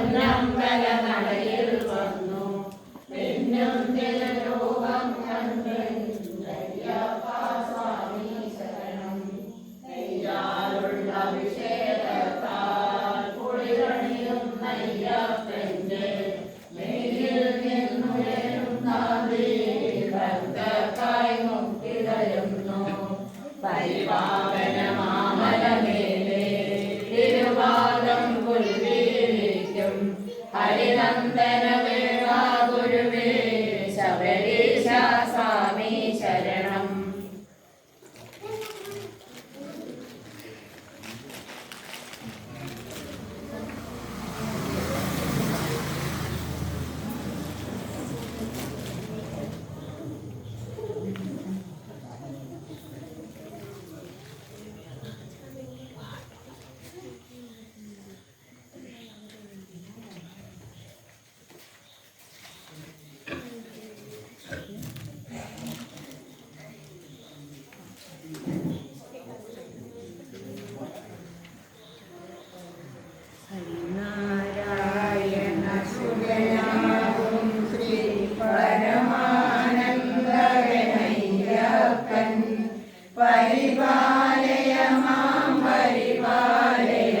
അമ്പല നടയിൽ വന്നു. പിന്നും തിരുരൂപം കണ്ടയ്യപ്പ സ്വാമി ശരണം നെയ്യാലുള്ള അഭിഷേകത്താൽ കുളിരണിയുന്ന അയ്യപ്പന്റെ നെയ്യിൽ നിന്നുയരുന്ന ഭക്തർക്കായി മുക്തിതരുന്നു പരിപാവന हरिनन्दन പരിപാലയ മാം പരിപാലയ